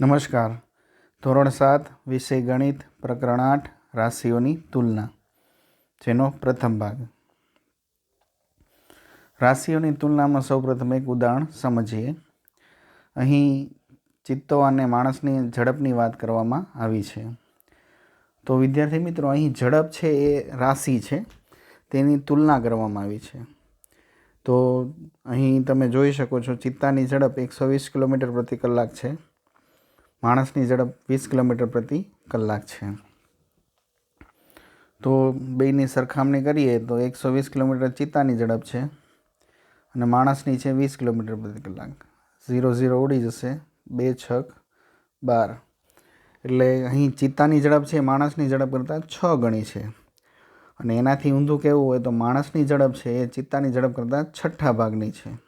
નમસ્કાર. ધોરણ સાત, વિષય ગણિત, પ્રકરણ આઠ, રાશિઓની તુલના. જેનો પ્રથમ ભાગ. રાશિઓની તુલનામાં સૌપ્રથમ એક ઉદાહરણ સમજીએ. અહીં ચિત્તો અને માણસની ઝડપની વાત કરવામાં આવી છે. તો વિદ્યાર્થી મિત્રો, અહીં ઝડપ છે એ રાશિ છે. તેની તુલના કરવામાં આવી છે. તો અહીં તમે જોઈ શકો છો, ચિત્તાની ઝડપ એકસો વીસ કિલોમીટર પ્રતિ કલાક છે. માણસની ઝડપ વીસ કિલોમીટર પ્રતિ કલાક છે. તો બેયની સરખામણી કરીએ તો એકસો વીસ કિલોમીટર ચિત્તાની ઝડપ છે અને માણસની છે વીસ કિલોમીટર પ્રતિ કલાક. ઝીરો ઝીરો ઉડી જશે, બે છક, બાર. એટલે અહીં ચિત્તાની ઝડપ છે, માણસની ઝડપ કરતાં છ ગણી છે. અને એનાથી ઊંધું કહેવું હોય તો માણસની ઝડપ છે એ ચિત્તાની ઝડપ કરતાં છઠ્ઠા ભાગની છે.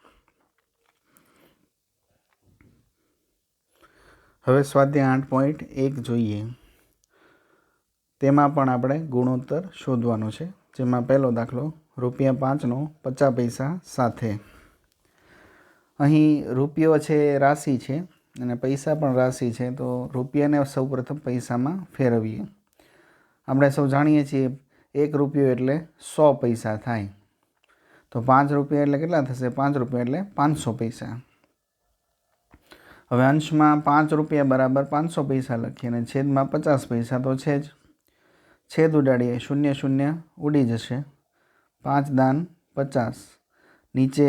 હવે સ્વાધ્યાય આઠ પોઈન્ટ એક જોઈએ. તેમાં પણ આપણે ગુણોત્તર શોધવાનો છે, જેમાં પહેલો દાખલો રૂપિયા પાંચનો પચાસ પૈસા સાથે. અહીં રૂપિયો છે રાશિ છે અને પૈસા પણ રાશિ છે, તો રૂપિયાને સૌપ્રથમ પૈસામાં ફેરવીએ. આપણે સૌ જાણીએ છીએ એક રૂપિયો એટલે સો પૈસા થાય. તો પાંચ રૂપિયા એટલે કેટલા થશે? પાંચ રૂપિયા એટલે પાંચસો પૈસા. હવે અંશમાં પાંચ રૂપિયા બરાબર પાંચસો પૈસા લખીએ અને છેદમાં પચાસ પૈસા તો છે જ. છેદ ઉડાડીએ શૂન્ય શૂન્ય ઉડી જશે. પાંચ દાન પચાસ. નીચે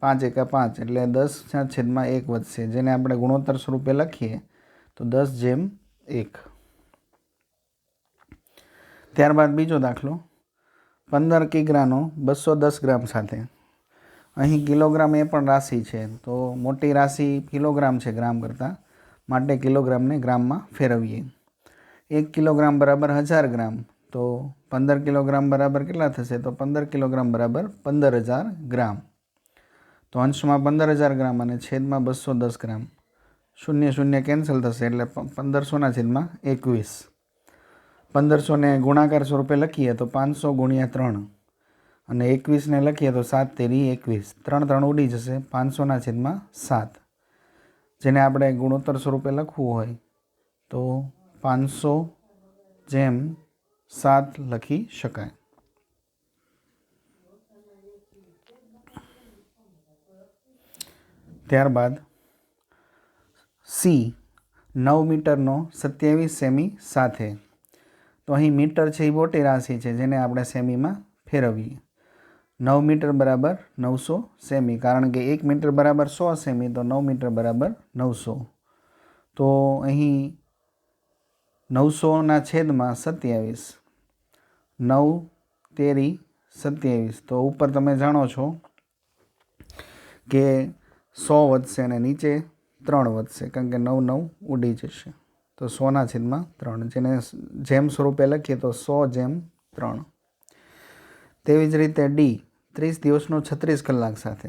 પાંચ એકા પાંચ એટલે દસ છેદમાં એક વધશે. જેને આપણે ગુણોત્તર સ્વરૂપે લખીએ તો દસ જેમ એક. ત્યારબાદ બીજો દાખલો. પંદર કિગ્રાનો બસો દસ ગ્રામ સાથે. અહીં કિલોગ્રામ એ પણ રાશિ છે. તો મોટી રાશિ કિલોગ્રામ છે ગ્રામ કરતાં. માટે કિલોગ્રામને ગ્રામમાં ફેરવીએ. એક કિલોગ્રામ બરાબર હજાર ગ્રામ. તો પંદર કિલોગ્રામ બરાબર કેટલા થશે? તો પંદર કિલોગ્રામ બરાબર પંદર હજાર ગ્રામ. તો અંશમાં પંદર હજાર ગ્રામ અને છેદમાં બસો દસ ગ્રામ. શૂન્ય શૂન્ય કેન્સલ થશે એટલે પંદરસોના છેદમાં એકવીસ. પંદરસોને ગુણાકાર સ્વરૂપે લખીએ તો પાંચસો ગુણ્યા ત્રણ. અને એકવીસને લખીએ તો સાત તેરી એકવીસ. ત્રણ ત્રણ ઉડી જશે, પાંચસોના છેદમાં સાત. જેને આપણે ગુણોત્તર સ્વરૂપે લખવું હોય તો પાંચસો જેમ સાત લખી શકાય. ત્યારબાદ સી, નવ મીટરનો સત્યાવીસ સેમી સાથે. તો અહીં મીટર છે એ મોટી રાશિ છે, જેને આપણે સેમીમાં ફેરવીએ. નવ મીટર બરાબર નવસો સેમી. કારણ કે એક મીટર બરાબર સો સેમી, તો નવ મીટર બરાબર નવસો. તો અહીં નવસોના છેદમાં સત્યાવીસ. નવ તેરી સત્યાવીસ. તો ઉપર તમે જાણો છો કે સો વધશે અને નીચે ત્રણ વધશે, કારણ કે નવ નવ ઉડી જશે. તો સોના છેદમાં ત્રણ. જેને જેમ સ્વરૂપે લખીએ તો સો જેમ ત્રણ. તેવી જ રીતે ડી. ત્રીસ દિવસનો છત્રીસ કલાક સાથે.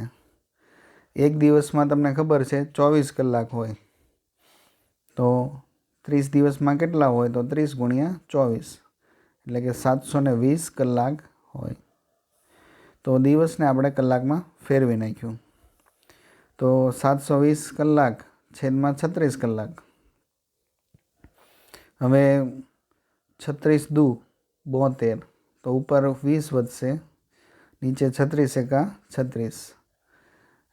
એક દિવસમાં તમને ખબર છે, ચોવીસ કલાક હોય. તો ત્રીસ દિવસમાં કેટલા હોય? તો ત્રીસ ગુણ્યા ચોવીસ. એટલે કે સાતસો ને વીસ કલાક હોય. તો દિવસને આપણે કલાકમાં ફેરવી નાખ્યું. તો સાતસો વીસ કલાક છેદમાં છત્રીસ કલાક. હવે છત્રીસ દુ બોતેર. તો ઉપર વીસ વધશે. નીચે છત્રીસ એકા છત્રીસ.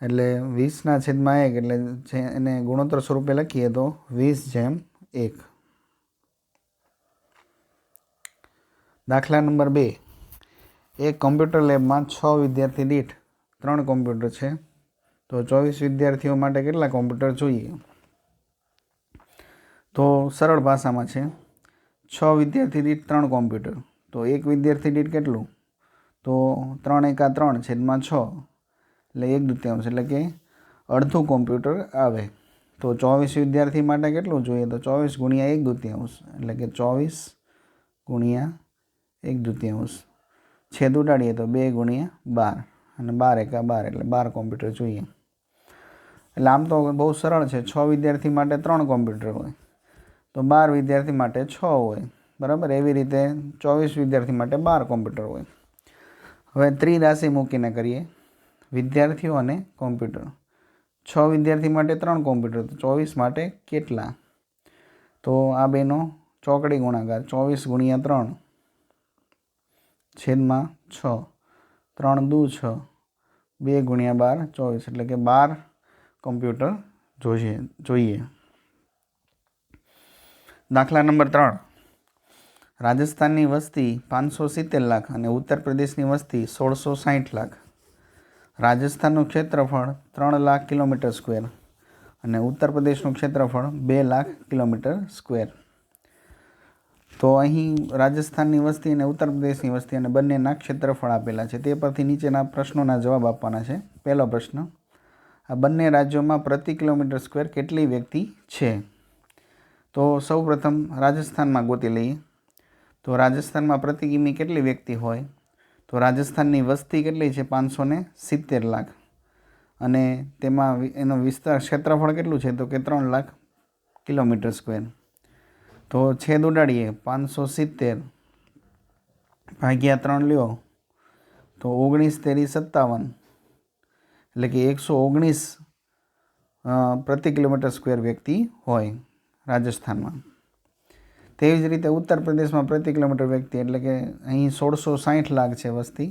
એટલે વીસના છેદમાં એક, એટલે જે એને ગુણોત્તર સ્વરૂપે લખીએ તો વીસ જેમ એક. દાખલા નંબર બે. એક કોમ્પ્યુટર લેબમાં છ વિદ્યાર્થી દીઠ ત્રણ કોમ્પ્યુટર છે. તો ચોવીસ વિદ્યાર્થીઓ માટે કેટલા કોમ્પ્યુટર જોઈએ? તો સરળ ભાષામાં છે, છ વિદ્યાર્થી દીઠ ત્રણ કોમ્પ્યુટર. તો એક વિદ્યાર્થી દીઠ કેટલું? તો ત્રણ એકા ત્રણ છેદમાં છ એટલે એક દૃત્યાંશ એટલે કે અડધું કોમ્પ્યુટર આવે. તો ચોવીસ વિદ્યાર્થી માટે કેટલું જોઈએ? તો ચોવીસ ગુણ્યા એક દૃત્યાંશ એટલે કે ચોવીસ ગુણ્યા એક દૃત્યાંશ. છેદ ઉડાડીએ તો બે ગુણ્યા બાર અને બાર એકા બાર એટલે બાર કોમ્પ્યુટર જોઈએ. એટલે આમ તો બહુ સરળ છે. છ વિદ્યાર્થી માટે ત્રણ કોમ્પ્યુટર હોય. તો બાર વિદ્યાર્થી માટે છ હોય. બરાબર? એવી રીતે ચોવીસ વિદ્યાર્થી માટે બાર કોમ્પ્યુટર હોય. હવે ત્રિરાશિ મૂકીને કરીએ. વિદ્યાર્થીઓ અને કોમ્પ્યુટર. છ વિદ્યાર્થી માટે ત્રણ કોમ્પ્યુટર, તો ચોવીસ માટે કેટલા? તો આ બેનો ચોકડી ગુણાકાર, ચોવીસ ગુણ્યા ત્રણ. છેદમાં છ. ત્રણ દુ છ. બે ગુણ્યા બાર, ચોવીસ. એટલે કે બાર કોમ્પ્યુટર જોઈએ જોઈએ. દાખલા નંબર ત્રણ. રાજસ્થાનની વસ્તી પાંચસો સિત્તેર લાખ અને ઉત્તર પ્રદેશની વસ્તી સોળસો સાઠ લાખ. રાજસ્થાનનું ક્ષેત્રફળ ત્રણ લાખ કિલોમીટર સ્ક્વેર અને ઉત્તર પ્રદેશનું ક્ષેત્રફળ બે લાખ કિલોમીટર સ્ક્વેર. તો અહીં રાજસ્થાનની વસ્તી અને ઉત્તર પ્રદેશની વસ્તી અને બંનેના ક્ષેત્રફળ આપેલા છે. તે પરથી નીચેના પ્રશ્નોના જવાબ આપવાના છે. પહેલો પ્રશ્ન, આ બંને રાજ્યોમાં પ્રતિ કિલોમીટર સ્ક્વેર કેટલી વ્યક્તિ છે? તો સૌ પ્રથમ રાજસ્થાનમાં ગોતી લઈએ. તો રાજસ્થાનમાં પ્રતિ કિમી કેટલી વ્યક્તિ હોય? તો રાજસ્થાનની વસ્તી કેટલી છે? પાંચસો ને સિત્તેર લાખ. અને તેમાં એનો વિસ્તાર, ક્ષેત્રફળ કેટલું છે? તો કે ત્રણ લાખ કિલોમીટર સ્ક્વેર. તો છેદ ઉડાડીએ, પાંચસો સિત્તેર ભાગ્યા ત્રણ લ્યો. તો ઓગણીસ તેરી સત્તાવન. એટલે કે એકસો ઓગણીસ પ્રતિ કિલોમીટર સ્ક્વેર વ્યક્તિ હોય રાજસ્થાનમાં. તેવી જ રીતે ઉત્તર પ્રદેશમાં પ્રતિ કિલોમીટર વ્યક્તિ એટલે કે અહીં સોળસો સાઠ લાખ છે વસ્તી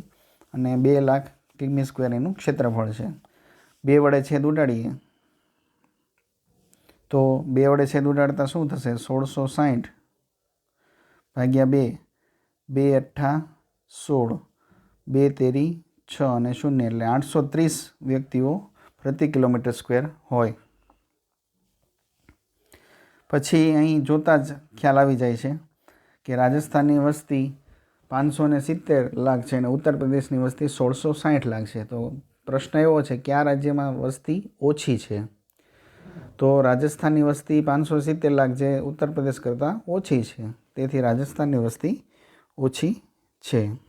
અને બે લાખ કિમી સ્ક્વેર એનું ક્ષેત્રફળ છે. બે વડે છેદ ઉડાડીએ તો બે વડે છેદ ઉડાડતા શું થશે? સોળસો સાઠ ભાગ્યા બે બે અઠ્ઠા સોળ, બે તેરી છ અને શૂન્ય એટલે આઠસો ત્રીસ વ્યક્તિઓ પ્રતિ કિલોમીટર સ્ક્વેર હોય. પછી અહીં જોતાં જ ખ્યાલ આવી જાય છે કે રાજસ્થાનની વસ્તી પાંચસો ને સિત્તેર લાખ છે અને ઉત્તર પ્રદેશની વસ્તી સોળસો સાઠ લાખ છે. તો પ્રશ્ન એવો છે કે આ રાજ્યમાં વસ્તી ઓછી છે? તો રાજસ્થાનની વસ્તી પાંચસો સિત્તેર લાખ જે ઉત્તર પ્રદેશ કરતાં ઓછી છે. તેથી રાજસ્થાનની વસ્તી ઓછી છે.